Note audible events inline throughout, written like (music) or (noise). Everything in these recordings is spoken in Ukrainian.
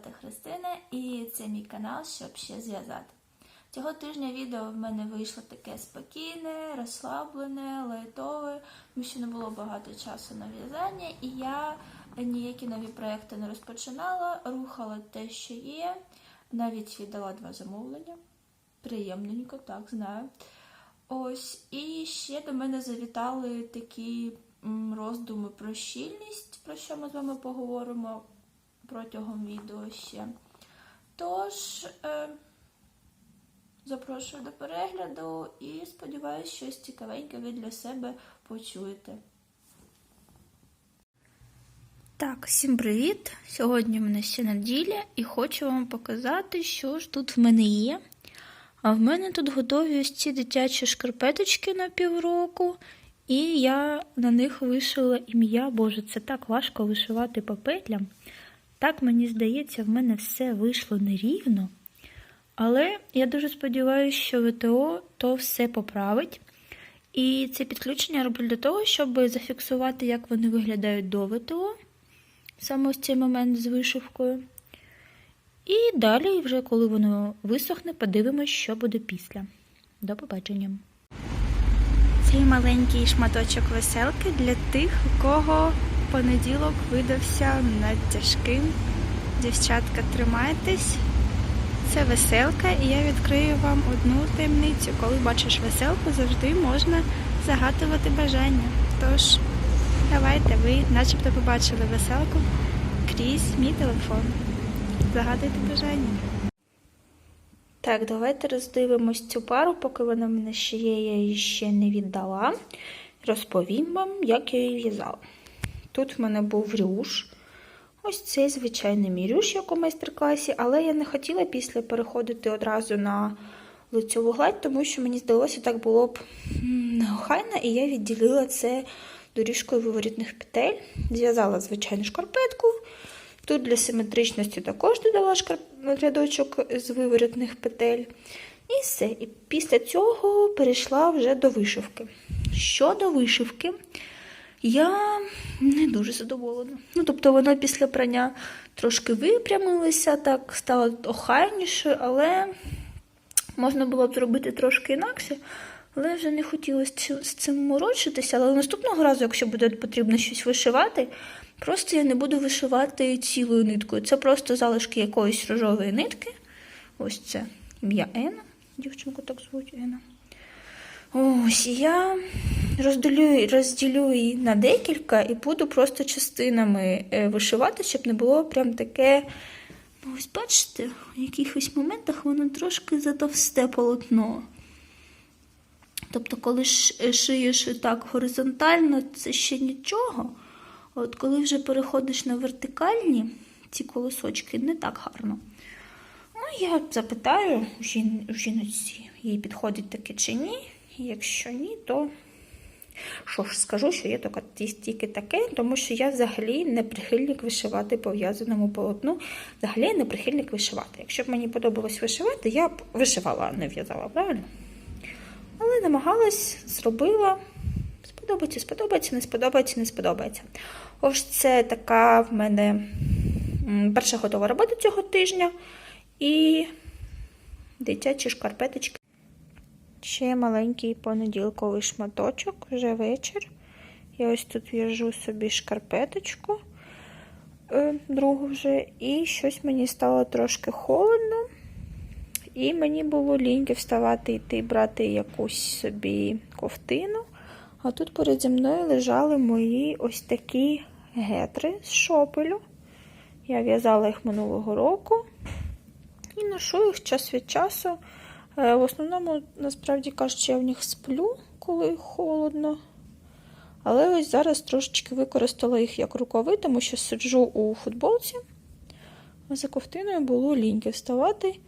Звати Христина і це мій канал, щоб ще зв'язати. Цього тижня відео в мене вийшло таке спокійне, розслаблене, лайтове, тому що не було багато часу на в'язання, і я ніякі нові проекти не розпочинала, рухала те, що є. Навіть віддала два замовлення. Приємненько, так, знаю. Ось, і ще до мене завітали такі роздуми про щільність, про що ми з вами поговоримо протягом відео ще. Тож, е, запрошую до перегляду і сподіваюся, щось цікавеньке ви для себе почуєте. Так, всім привіт! Сьогодні в мене ще неділя і хочу вам показати, що ж тут в мене є. А в мене тут готові ось ці дитячі шкарпеточки на півроку, і я на них вишила ім'я. Боже, це так важко вишивати по петлям. Так, мені здається, в мене все вийшло нерівно. Але я дуже сподіваюся, що ВТО то все поправить. І це підключення роблю для того, щоб зафіксувати, як вони виглядають до ВТО, саме ось цей момент з вишивкою. І далі, вже коли воно висохне, подивимось, що буде після. До побачення. Цей маленький шматочок веселки для тих, у кого понеділок видався надтяжким. Дівчатка, тримайтесь. Це веселка, і я відкрию вам одну таємницю. Коли бачиш веселку, завжди можна загадувати бажання. Тож, давайте, ви начебто побачили веселку крізь мій телефон. Загадуйте бажання. Так, давайте роздивимось цю пару, поки вона мене ще я її ще не віддала. Розповім вам, як я її в'язала. Тут в мене був рюш. Ось цей звичайний мій рюш, як у майстер-класі, але я не хотіла після переходити одразу на лицьову гладь, тому що мені здалося, так було б неохайно, і я відділила це доріжкою виворітних петель. Зв'язала звичайну шкарпетку. Тут для симетричності також додала рядочок з виворітних петель. І все. І після цього перейшла вже до вишивки. Щодо вишивки, я не дуже задоволена. Ну, тобто, вона після прання трошки випрямилася, так стала охайнішою, але можна було б зробити трошки інакше. Але вже не хотілося з цим морочитися. Але наступного разу, якщо буде потрібно щось вишивати, просто я не буду вишивати цілою ниткою. Це просто залишки якоїсь рожової нитки. Ось це ім'я Ена. Дівчинку так звуть Ена. Ось я розділю, розділю її на декілька і буду просто частинами вишивати, щоб не було прям таке. Ну, ось бачите, в якихось моментах воно трошки затовсте полотно. Тобто, коли шиєш так горизонтально, це ще нічого. От коли вже переходиш на вертикальні ці колосочки, не так гарно. Ну, я запитаю у жіночці, їй підходить таке чи ні. Якщо ні, то що ж скажу, що є тільки таке, тому що я взагалі не прихильник вишивати по в'язаному полотну. Взагалі не прихильник вишивати. Якщо б мені подобалось вишивати, я б вишивала, а не в'язала, правильно? Але намагалась, зробила. Сподобається, сподобається, не сподобається, не сподобається. Ось це така в мене перша готова робота цього тижня. І дитячі шкарпеточки. Ще маленький понеділковий шматочок, вже вечір. Я ось тут в'яжу собі шкарпеточку, другу вже, і щось мені стало трошки холодно. І мені було ліньки вставати йти брати якусь собі ковтину. А тут переді мною лежали мої ось такі гетри з шопелю. Я в'язала їх минулого року і ношу їх час від часу. В основному, насправді кажучи, я в них сплю, коли холодно. Але ось зараз трошечки використала їх як рукави, тому що сиджу у футболці. За ковтиною було ліньки вставати.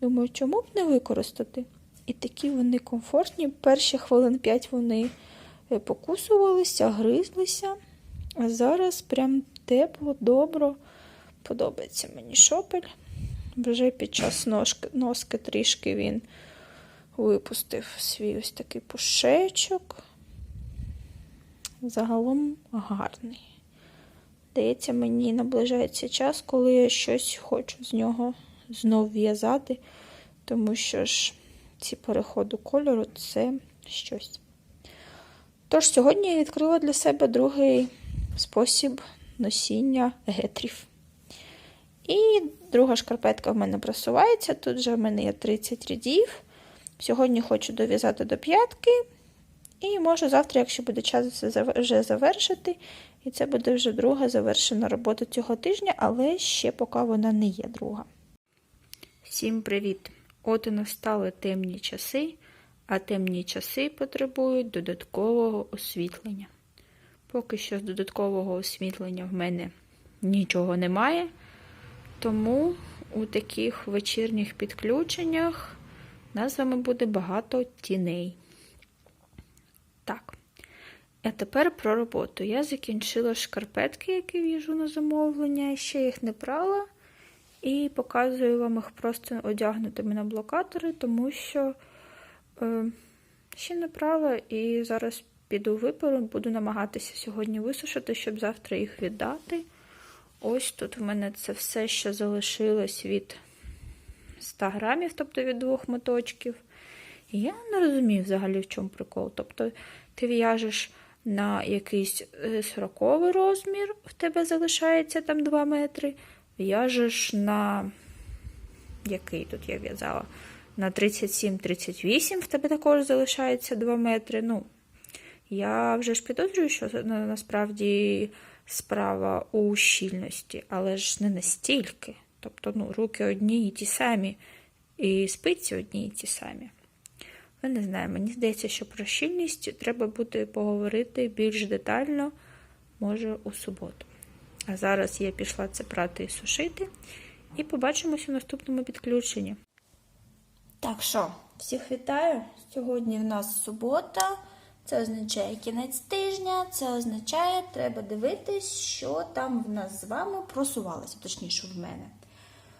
Думаю, чому б не використати? І такі вони комфортні. Перші хвилин 5 вони покусувалися, гризлися. А зараз прям тепло, добро. Подобається мені шопель. Вже під час ножки, носки трішки він випустив свій ось такий пушечок. Загалом гарний. Здається, мені наближається час, коли я щось хочу з нього знов в'язати, тому що ж ці переходи кольору це щось. Тож, сьогодні я відкрила для себе другий спосіб носіння гетрів. І друга шкарпетка в мене просувається. Тут вже в мене є 30 рядів. Сьогодні хочу дов'язати до п'ятки. І можу завтра, якщо буде час, це вже завершити. І це буде вже друга завершена робота цього тижня, але ще поки вона не є друга. Всім привіт! От і настали темні часи, а темні часи потребують додаткового освітлення. Поки що з додаткового освітлення в мене нічого немає, тому у таких вечірніх підключеннях нас з вами буде багато тіней. Так. А тепер про роботу. Я закінчила шкарпетки, які в'яжу на замовлення, ще їх не прала. І показую вам їх просто одягнутими на блокатори, тому що е, ще не прала і зараз піду виперу, буду намагатися сьогодні висушити, щоб завтра їх віддати. Ось тут в мене це все, що залишилось від 100 грамів, тобто від двох моточків. І я не розумію взагалі, в чому прикол. Тобто ти в'яжеш на якийсь 40 розмір, в тебе залишається там 2 метри. В'яжеш на який тут я в'язала? На 37-38 в тебе також залишається 2 метри. Ну, я вже ж підозрюю, що насправді справа у щільності, але ж не настільки. Тобто, ну, руки одні і ті самі, і спиці одні і ті самі. Я не знаю, мені здається, що про щільність треба буде поговорити більш детально, може, у суботу. А зараз я пішла це прати і сушити, і побачимося в наступному підключенні. Так що, всіх вітаю! Сьогодні в нас субота. Це означає кінець тижня, це означає, треба дивитись, що там в нас з вами просувалося, точніше в мене.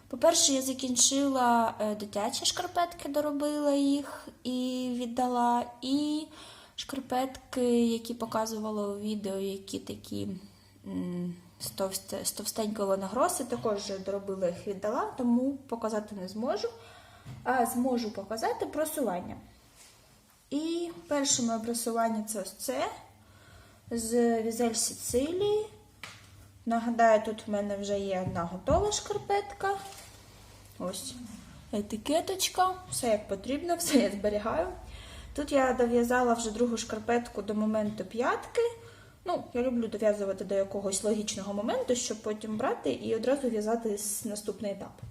По-перше, я закінчила дитячі шкарпетки, доробила їх і віддала. І шкарпетки, які показувала у відео, які такі з товстенької виногроси, також доробила їх віддала, тому показати не зможу. А зможу показати просування. І перше моє просування це ось це з Візель Сицилії. Нагадаю, тут в мене вже є одна готова шкарпетка. Ось етикеточка, все як потрібно, (laughs) все я зберігаю. Тут я дов'язала вже другу шкарпетку до моменту п'ятки. Ну, я люблю дов'язувати до якогось логічного моменту, щоб потім брати і одразу в'язати наступний етап.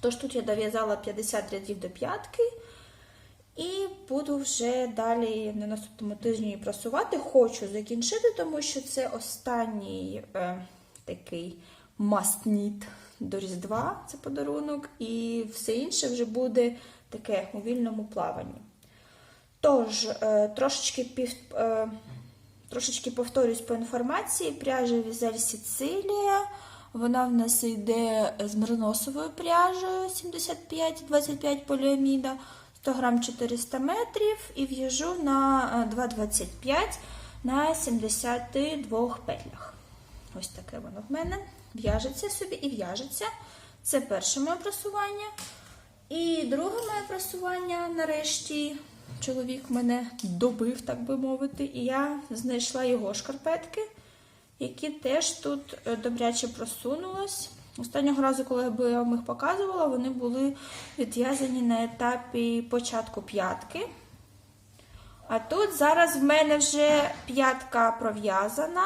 Тож тут я дов'язала 50 рядів до п'ятки. І буду вже далі на наступному тижні просувати. Хочу закінчити, тому що це останній е, такий must-need до Різдва, це подарунок, і все інше вже буде таке у вільному плаванні. Тож, е, трошечки пів, е, трошечки повторюсь по інформації, пряжа Візель Сицилія. Вона в нас йде з мериносовою пряжею 75-25 поліаміда. 100 грам 400 метрів і в'яжу на 2,25 на 72 петлях. Ось таке воно в мене. В'яжеться собі і в'яжеться. Це перше моє просування. І друге моє просування, нарешті, чоловік мене добив, так би мовити, і я знайшла його шкарпетки, які теж тут добряче просунулись. Останнього разу, коли я вам їх показувала, вони були відв'язані на етапі початку п'ятки. А тут зараз в мене вже п'ятка пров'язана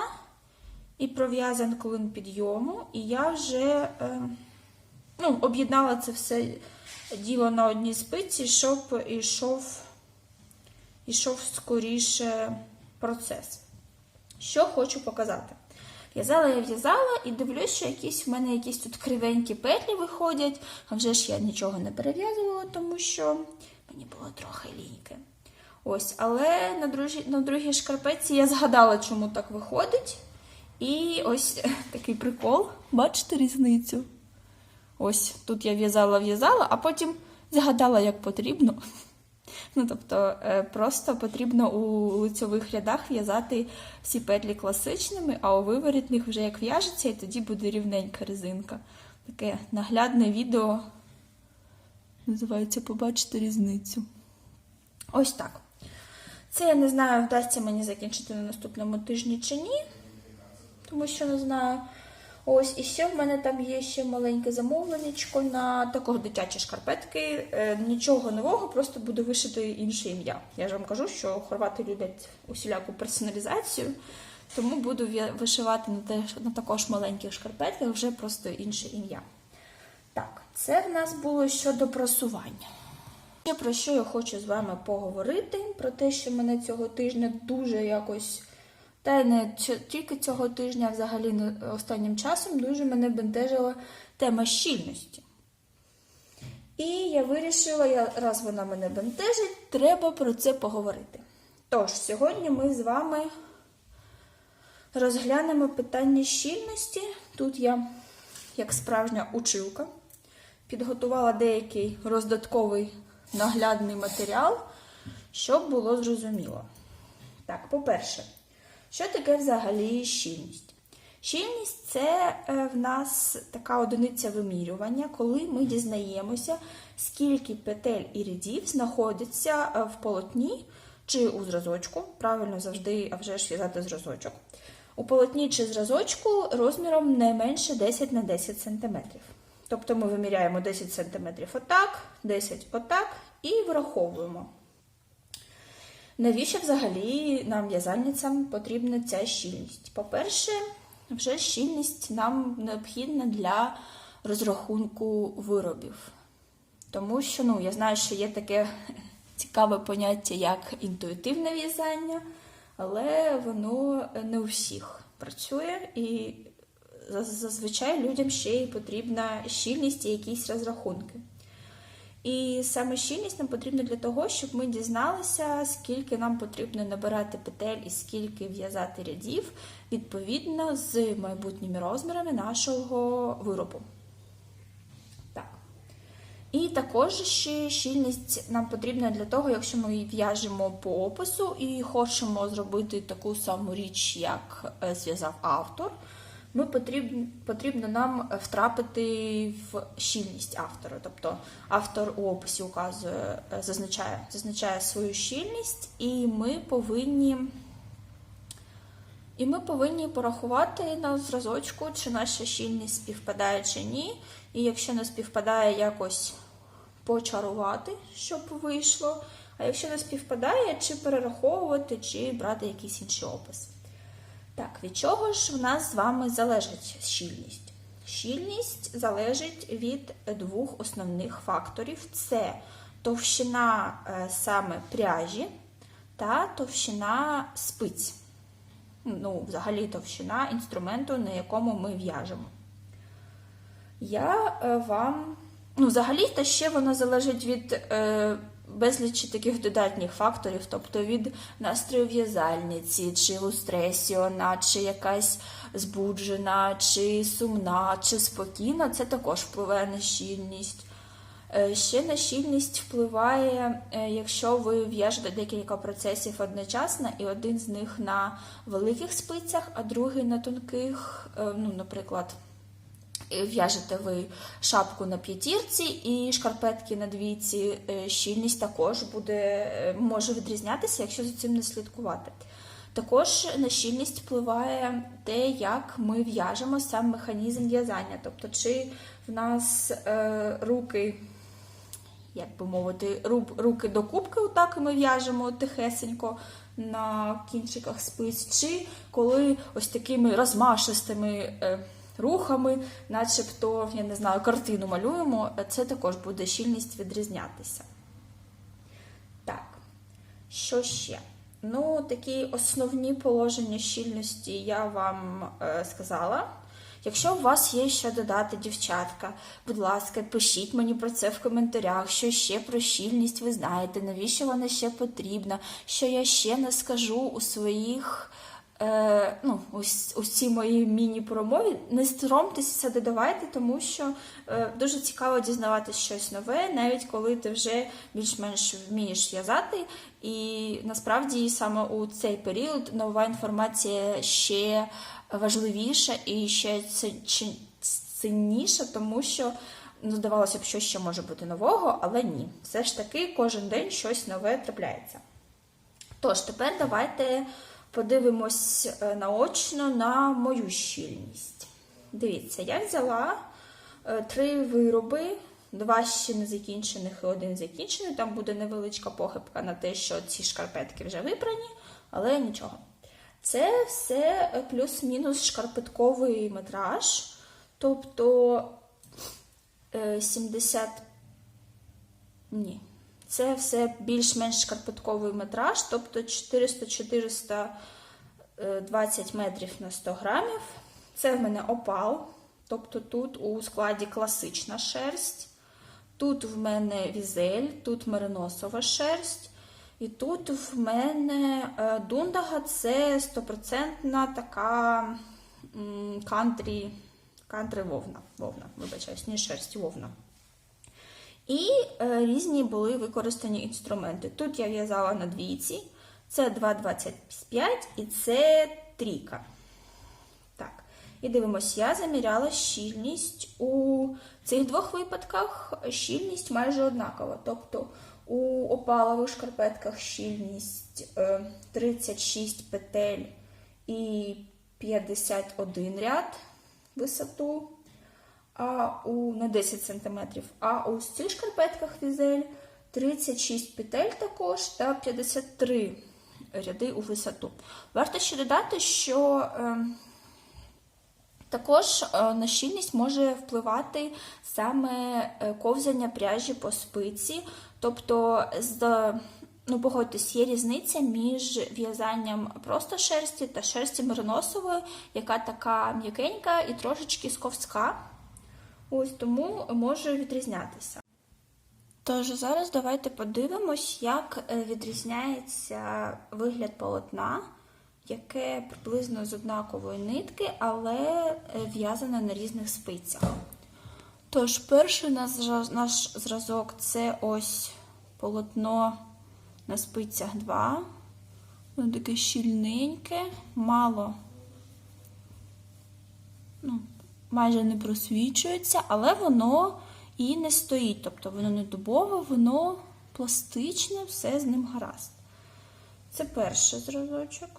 і пров'язан клин підйому, і я вже е, ну, об'єднала це все діло на одній спиці, щоб ішов, ішов скоріше процес. Що хочу показати. В'язала я в'язала і дивлюсь, що якісь в мене якісь тут кривенькі петлі виходять. А вже ж я нічого не перев'язувала, тому що мені було трохи ліньки. Ось, Але на другій, на другій шкарпетці я згадала, чому так виходить. І ось (laughs) такий прикол. Бачите різницю? Ось тут я в'язала-в'язала, а потім згадала, як потрібно. Ну, тобто, е, просто потрібно у лицьових рядах в'язати всі петлі класичними, а у виворітних вже як в'яжеться, і тоді буде рівненька резинка. Таке наглядне відео називається Побачити різницю. Ось так. Це я не знаю, вдасться мені закінчити на наступному тижні чи ні, тому що не знаю. Ось, і ще в мене там є ще маленьке замовленнячко на також дитячі шкарпетки. Е, нічого нового, просто буду вишити інше ім'я. Я ж вам кажу, що хорвати люблять усіляку персоналізацію, тому буду вишивати на, теж, на також маленьких шкарпетках вже просто інше ім'я. Так, це в нас було щодо просування. Ще про що я хочу з вами поговорити, про те, що мене цього тижня дуже якось, та й не тільки цього тижня, а взагалі останнім часом дуже мене бентежила тема щільності. І я вирішила, раз вона мене бентежить, треба про це поговорити. Тож, сьогодні ми з вами розглянемо питання щільності. Тут я, як справжня училка, підготувала деякий роздатковий наглядний матеріал, щоб було зрозуміло. Так, по-перше, що таке взагалі щільність? Щільність це е, в нас така одиниця вимірювання, коли ми дізнаємося, скільки петель і рядів знаходяться е, в полотні чи у зразочку. Правильно завжди, а вже ж в'язати зразочок. У полотні чи зразочку розміром не менше 10 на 10 см. Тобто ми виміряємо 10 см отак, 10 отак і враховуємо. Навіщо взагалі нам в'язальницям потрібна ця щільність? По-перше, вже щільність нам необхідна для розрахунку виробів. Тому що ну, я знаю, що є таке цікаве поняття, як інтуїтивне в'язання, але воно не у всіх працює і зазвичай людям ще й потрібна щільність і якісь розрахунки. І саме щільність нам потрібна для того, щоб ми дізналися, скільки нам потрібно набирати петель і скільки в'язати рядів відповідно з майбутніми розмірами нашого виробу. Так. І також ще щільність нам потрібна для того, якщо ми в'яжемо по опису і хочемо зробити таку саму річ, як е, зв'язав автор ми потрібно, потрібно нам втрапити в щільність автора. Тобто автор у описі указує, зазначає, зазначає свою щільність, і ми повинні. І ми повинні порахувати на зразочку, чи наша щільність співпадає чи ні. І якщо не співпадає, якось почарувати, щоб вийшло. А якщо не співпадає, чи перераховувати, чи брати якийсь інший опис. Так, від чого ж в нас з вами залежить щільність? Щільність залежить від двох основних факторів: це товщина саме пряжі та товщина спиць. Ну, взагалі, товщина інструменту, на якому ми в'яжемо. Я вам, ну, взагалі, то ще воно залежить від безлічі таких додатніх факторів, тобто від настрою в'язальниці, чи лустресіона, чи якась збуджена, чи сумна, чи спокійна, це також впливає на щільність. Е, Ще на щільність впливає, е, якщо ви в'яжете декілька процесів одночасно, і один з них на великих спицях, а другий на тонких, е, ну, наприклад, в'яжете ви шапку на п'ятірці і шкарпетки на двійці, щільність також буде, може відрізнятися, якщо за цим не слідкувати. Також на щільність впливає те, як ми в'яжемо сам механізм в'язання. Тобто, чи в нас е, руки, як би мовити, руки до кубки, отак і ми в'яжемо тихесенько на кінчиках спиць, чи коли ось такими розмашистими. Е, рухами, начебто, я не знаю, картину малюємо, це також буде щільність відрізнятися. Так, що ще? Ну, такі основні положення щільності я вам е, сказала. Якщо у вас є що додати, дівчатка, будь ласка, пишіть мені про це в коментарях, що ще про щільність ви знаєте, навіщо вона ще потрібна, що я ще не скажу у своїх е, ну, ось ось цій моїй міні-промові. Не соромтеся, додавайте, тому що е, дуже цікаво дізнаватися щось нове, навіть коли ти вже більш-менш вмієш в'язати. І насправді саме у цей період нова інформація ще важливіша і ще цінніша, тому що ну, здавалося б, що ще може бути нового, але ні. Все ж таки, кожен день щось нове трапляється. Тож, тепер давайте подивимось е, наочно на мою щільність. Дивіться, я взяла е, три вироби, два ще не закінчених і один закінчений. Там буде невеличка похибка на те, що ці шкарпетки вже випрані, але нічого. Це все е, плюс-мінус шкарпетковий метраж, тобто е, 70 ні. Це все більш-менш шкарпетковий метраж, тобто 400-420 метрів на 100 грамів. Це в мене опал, тобто тут у складі класична шерсть. Тут в мене візель, тут мериносова шерсть. І тут в мене е, дундага це стопроцентна така м, кантрі, кантрі вовна. Вовна, вибачаюсь, не шерсть, вовна. І е, різні були використані інструменти. Тут я в'язала на двійці, це 2,25 і це трійка. Так, і дивимося, я заміряла щільність у цих двох випадках щільність майже однакова. Тобто у опалових шкарпетках щільність е, 36 петель і 51 ряд висоту а у на 10 см, а у цих шкарпетках візель 36 петель також та 53 ряди у висоту. Варто ще додати, що е, також е, на щільність може впливати саме е, ковзання пряжі по спиці, тобто з Ну, погодьтесь, є різниця між в'язанням просто шерсті та шерсті мериносової, яка така м'якенька і трошечки сковська. Ось тому може відрізнятися. Тож зараз давайте подивимось, як е, відрізняється вигляд полотна, яке приблизно з однакової нитки, але е, в'язане на різних спицях. Тож, перший наш, зразок це ось полотно на спицях 2. Воно таке щільненьке, мало ну, майже не просвічується, але воно і не стоїть. Тобто воно не дубове, воно пластичне, все з ним гаразд. Це перший зразочок.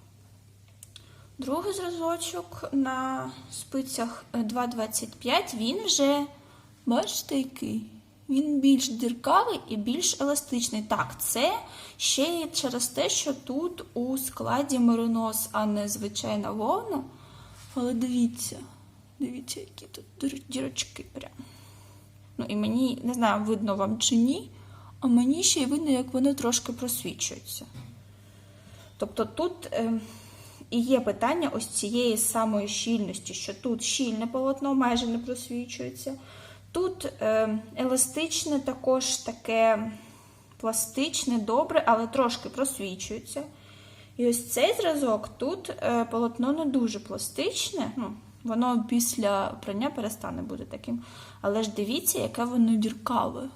Другий зразочок на спицях е, 2,25 він вже, бачите, який? Він більш діркавий і більш еластичний. Так, це ще й через те, що тут у складі меринос, а не звичайна вовна. Але дивіться, дивіться, які тут дірочки прям. Ну і мені, не знаю, видно вам чи ні, а мені ще й видно, як вони трошки просвічуються. Тобто тут е, і є питання ось цієї самої щільності, що тут щільне полотно майже не просвічується. Тут е, еластичне також таке пластичне, добре, але трошки просвічується. І ось цей зразок тут е, полотно не дуже пластичне. Ну, воно після прання перестане бути таким. Але ж дивіться, яке воно діркаве.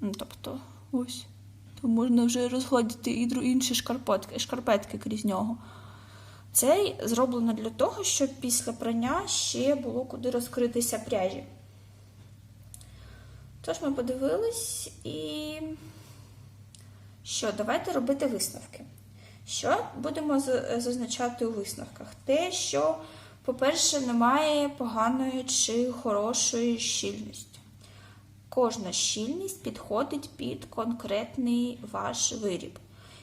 Ну, тобто, ось. То можна вже розгладити і інші шкарпетки, шкарпетки крізь нього. Цей зроблено для того, щоб після прання ще було куди розкритися пряжі. Тож ми подивились і що, давайте робити висновки. Що будемо зазначати у висновках? Те, що, по-перше, немає поганої чи хорошої щільності. Кожна щільність підходить під конкретний ваш виріб.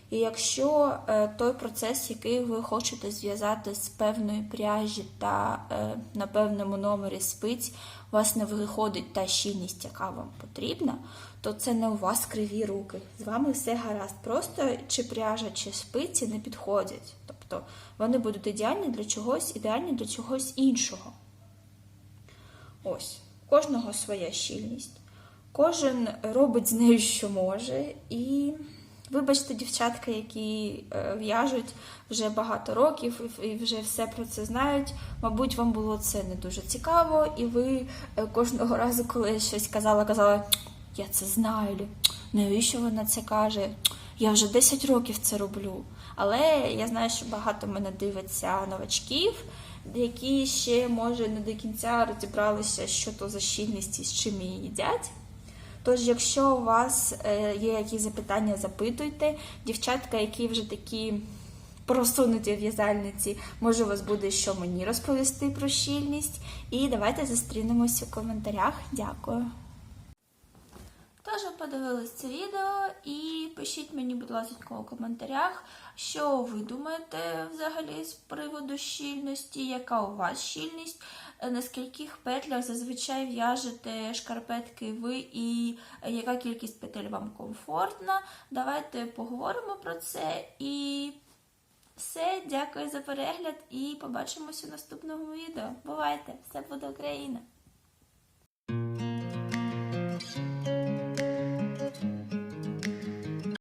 І якщо е, той процес, який ви хочете зв'язати з певної пряжі та е, на певному номері спиць, у вас не виходить та щільність, яка вам потрібна, то це не у вас криві руки. З вами все гаразд. Просто чи пряжа, чи спиці не підходять. Тобто вони будуть ідеальні для чогось, ідеальні для чогось іншого. Ось, кожного своя щільність. Кожен робить з нею, що може, і Вибачте, дівчатка, які е, в'яжуть вже багато років і, вже все про це знають. Мабуть, вам було це не дуже цікаво, і ви е, кожного (laughs) разу, коли щось казала, казали, я це знаю, навіщо вона це каже? Я вже 10 років це роблю. Але я знаю, що багато мене дивиться новачків, які ще може не до кінця розібралися, що то за щільність і з чим її їдять. Тож, якщо у вас е, є якісь запитання, запитуйте. Дівчатка, які вже такі просунуті в'язальниці, може, у вас буде що мені розповісти про щільність. І давайте зустрінемось у коментарях. Дякую. Тож ви подивились це відео і пишіть мені, будь ласка, у коментарях, що ви думаєте взагалі з приводу щільності, яка у вас щільність, на скільких петлях зазвичай в'яжете шкарпетки ви і е, яка кількість петель вам комфортна. Давайте поговоримо про це і все. Дякую за перегляд і побачимося у наступному відео. Бувайте! Все буде Україна!